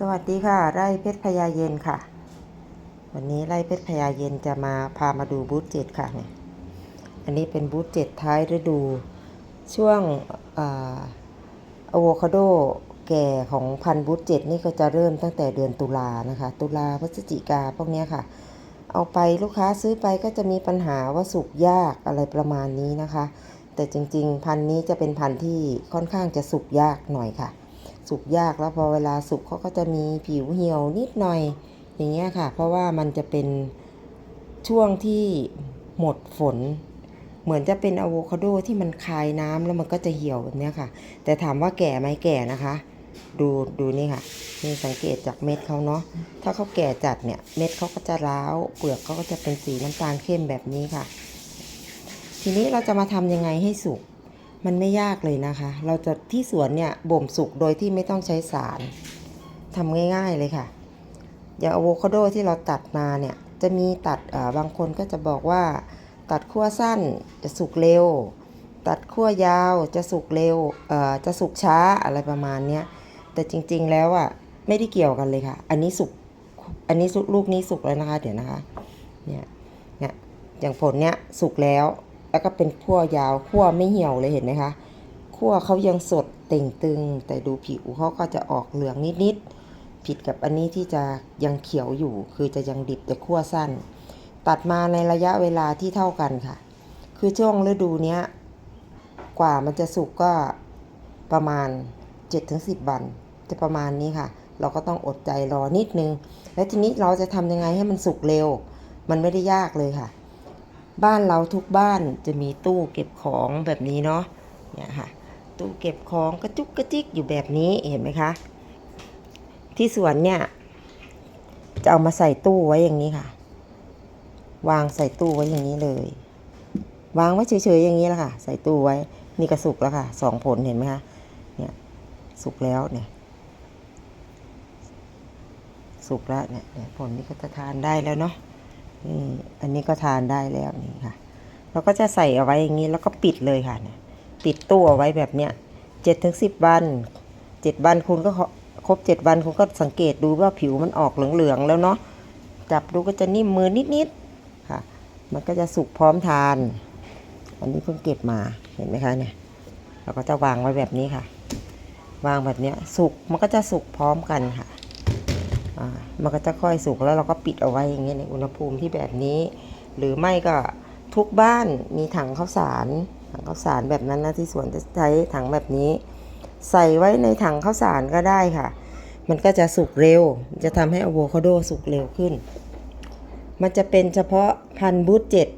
สวัสดีค่ะ ไร่เพชรพญาเย็นค่ะ วันนี้ไร่เพชรพญาเย็นจะมาพามาดูบูธเจ็ดค่ะเนี่ยอันนี้เป็นบูธเจ็ดท้ายฤดูช่วงอะโวคาโดแก่ของพันธุ์บูธเจ็ดนี่ก็จะเริ่มตั้งแต่เดือนตุลานะคะ ตุลาพฤศจิกาพวกนี้ค่ะ เอาไปลูกค้าซื้อไปก็จะมีปัญหาว่าสุกยากอะไรประมาณนี้นะคะ แต่จริงๆ พันธุ์นี้จะเป็นพันธุ์ที่ค่อนข้างจะสุกยากหน่อยค่ะ สุกยากแล้วพอเวลาสุกเขาก็จะมีผิวเหี่ยวนิดหน่อยอย่างเงี้ยค่ะ เพราะว่ามันจะเป็นช่วงที่หมดฝน เหมือนจะเป็นอะโวคาโดที่มันคายน้ำแล้วมันก็จะเหี่ยวแบบเนี้ยค่ะ แต่ถามว่าแก่ไหมแก่นะคะ ดูดูนี่ค่ะนี่สังเกตจากเม็ดเขาเนาะถ้าเขาแก่จัดเนี่ยเม็ดเขาก็จะร้าวเปลือกเขาก็จะเป็นสีน้ำตาลเข้มแบบนี้ค่ะ ทีนี้เราจะมาทำยังไงให้สุก มันไม่ยากเลยนะคะ เราจะที่สวนเนี่ยบ่มสุกโดยที่ไม่ต้องใช้สารทำง่ายๆเลยค่ะ อย่างอะโวคาโดที่เราตัดมาเนี่ย จะมีตัดบางคนก็จะบอกว่า ตัดขั้วสั้นจะสุกเร็ว ตัดขั้วยาวจะสุกเร็วเอ่อจะสุกช้าอะไรประมาณเนี้ยแต่จริงๆแล้วอะไม่ได้เกี่ยวกันเลยค่ะ อันนี้สุกอันนี้สุกลูกนี้สุกแล้วนะคะ เดี๋ยวนะคะเนี่ยเนี่ยอย่างผลเนี้ยสุกแล้ว แล้วก็เป็นขั้วยาวขั้วไม่เหี่ยวเลยเห็นไหมคะขั้วเขายังสดเต่งตึง แต่ดูผิวเขาก็จะออกเหลืองนิดๆผิดกับอันนี้ที่จะยังเขียวอยู่ คือจะยังดิบแต่ขั้วสั้น ตัดมาในระยะเวลาที่เท่ากันค่ะ คือช่วงฤดูเนี้ยกว่ามันจะสุกก็ประมาณ 7-10 วัน จะประมาณนี้ค่ะ เราก็ต้องอดใจรอนิดนึง แล้วทีนี้เราจะทำยังไงให้มันสุกเร็ว มันไม่ได้ยากเลยค่ะ บ้านเราทุกบ้านจะมีตู้เก็บของแบบนี้เนาะเนี่ยค่ะตู้เก็บของกระจุกกระจิกอยู่แบบนี้เห็นไหมคะ ที่สวนเนี่ยจะเอามาใส่ตู้ไว้อย่างนี้ค่ะ วางใส่ตู้ไว้อย่างนี้เลย วางไว้เฉยๆอย่างนี้แหละค่ะ ใส่ตู้ไว้นี่ก็สุกแล้วค่ะสองผลเห็นไหมคะเนี่ยสุกแล้วเนี่ยสุกแล้วเนี่ยเนี่ยผลนี้ก็จะทานได้แล้วเนาะ นี่อันนี้ก็ทานได้แล้วนี่ค่ะ เราก็จะใส่เอาไว้อย่างนี้แล้วก็ปิดเลยค่ะเนี่ยปิดตู้เอาไว้แบบเนี้ยเจ็ดถึงสิบวันเจ็ดวันคุณก็ครบเจ็ดวันคุณก็สังเกตดูว่าผิวมันออกเหลืองๆแล้วเนาะจับดูก็จะนิ่มมือนิดๆค่ะ มันก็จะสุกพร้อมทาน อันนี้เพิ่งเก็บมาเห็นไหมคะเนี่ยเราก็จะวางไว้แบบนี้ค่ะ วางแบบเนี้ยสุกมันก็จะสุกพร้อมกันค่ะ มันก็จะค่อยสุกแล้วเราก็ปิดเอาไว้อย่างเงี้ยในอุณหภูมิที่แบบนี้ หรือไม่ก็ทุกบ้านมีถังข้าวสารถังข้าวสารแบบนั้นนะที่สวนจะใช้ถังแบบนี้ ใส่ไว้ในถังข้าวสารก็ได้ค่ะ มันก็จะสุกเร็ว จะทำให้อะโวคาโดสุกเร็วขึ้น มันจะเป็นเฉพาะพันธุ์บูธเจ็ด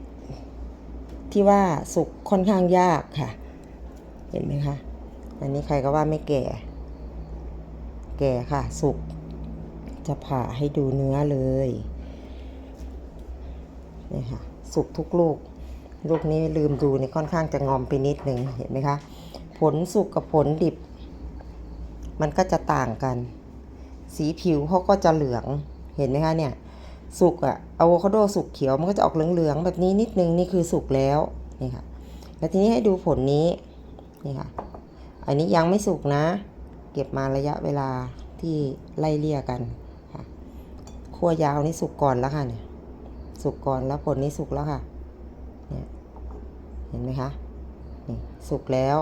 ที่ว่าสุกค่อนข้างยากค่ะ เห็นไหมคะ อันนี้ใครก็ว่าไม่แก่ แก่ค่ะ สุก จะผ่าให้ดูเนื้อเลยนี่ค่ะสุกทุกลูก ลูกนี้ลืมดูนี่ค่อนข้างจะงอมไปนิดหนึ่งเห็นไหมคะ ผลสุกกับผลดิบ มันก็จะต่างกัน สีผิวเขาก็จะเหลืองเห็นไหมคะเนี่ย สุกอะอะโวคาโดสุกเขียวมันก็จะออกเหลืองๆแบบนี้นิดนึงนี่คือสุกแล้วนี่ค่ะแล้วทีนี้ให้ดูผลนี้นี่ค่ะ อันนี้ยังไม่สุกนะ เก็บมาระยะเวลาที่ไล่เลี่ยกัน ขั้วยาวนี่สุกก่อนแล้วค่ะเนี่ยสุกก่อนแล้วผลนี้สุกแล้วค่ะเนี่ยเห็นไหมคะนี่สุกแล้ว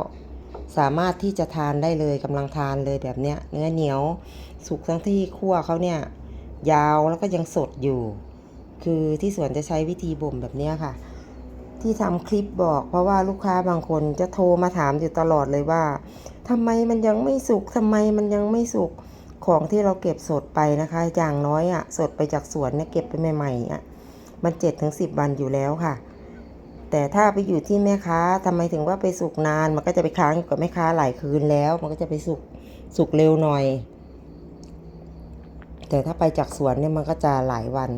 สามารถที่จะทานได้เลยกำลังทานเลยแบบเนี้ยเนื้อเหนียวสุกทั้งที่คั่วเขาเนี่ยยาวแล้วก็ยังสดอยู่ คือที่สวนจะใช้วิธีบ่มแบบเนี้ยค่ะ ที่ทำคลิปบอก เพราะว่าลูกค้าบางคนจะโทรมาถามอยู่ตลอดเลยว่าทำไมมันยังไม่สุกทำไมมันยังไม่สุก ของที่เราเก็บสดไปนะคะ อย่างน้อยอะ่ะสดไปจากสวนเนี่ยเก็บไปใหม่ๆอะมันเจ็ดถึงสิบวันอยู่แล้วค่ะ แต่ถ้าไปอยู่ที่แม่ค้าทำไมถึงว่าไปสุกนาน มันก็จะไปค้างอยู่กับแม่ค้าหลายคืนแล้ว มันก็จะไปสุกสุกเร็วหน่อย แต่ถ้าไปจากสวนเนี่ยมันก็จะหลายวัน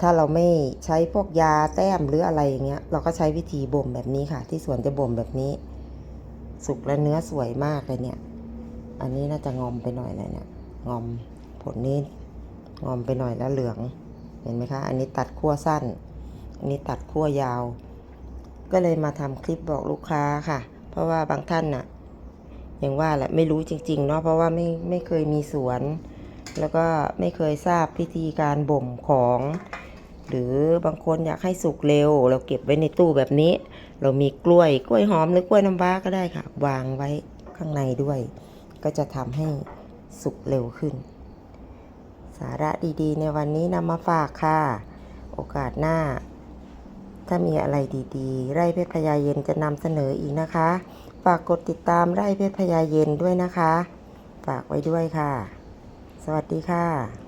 ถ้าเราไม่ใช้พวกยาแต้มหรืออะไรอย่างเงี้ย เราก็ใช้วิธีบ่มแบบนี้ค่ะ ที่สวนจะบ่มแบบนี้ สุกและเนื้อสวยมากเลยเนี่ย อันนี้น่าจะงอมไปหน่อยเลยเนี่ย งอมผลนี้งอมไปหน่อยแล้วเหลือง เห็นไหมคะ อันนี้ตัดขั้วสั้น อันนี้ตัดขั้วยาว ก็เลยมาทำคลิปบอกลูกค้าค่ะ เพราะว่าบางท่านน่ะอย่างว่าแหละไม่รู้จริงๆเนาะเพราะว่าไม่ไม่เคยมีสวน แล้วก็ไม่เคยทราบพิธีการบ่มของ หรือบางคนอยากให้สุกเร็ว เราเก็บไว้ในตู้แบบนี้ เรามีกล้วยกล้วยหอมหรือกล้วยน้ำว้าก็ได้ค่ะ วางไว้ข้างในด้วย ก็จะทำให้ สุกเร็วขึ้น สาระดีๆ ในวันนี้นำมาฝากค่ะ โอกาสหน้า ถ้ามีอะไรดีๆ ไร่เพชรพญาเย็นจะนำเสนออีกนะคะ ฝากกดติดตามไร่เพชรพญาเย็นด้วยนะคะ ฝากไว้ด้วยค่ะ สวัสดีค่ะ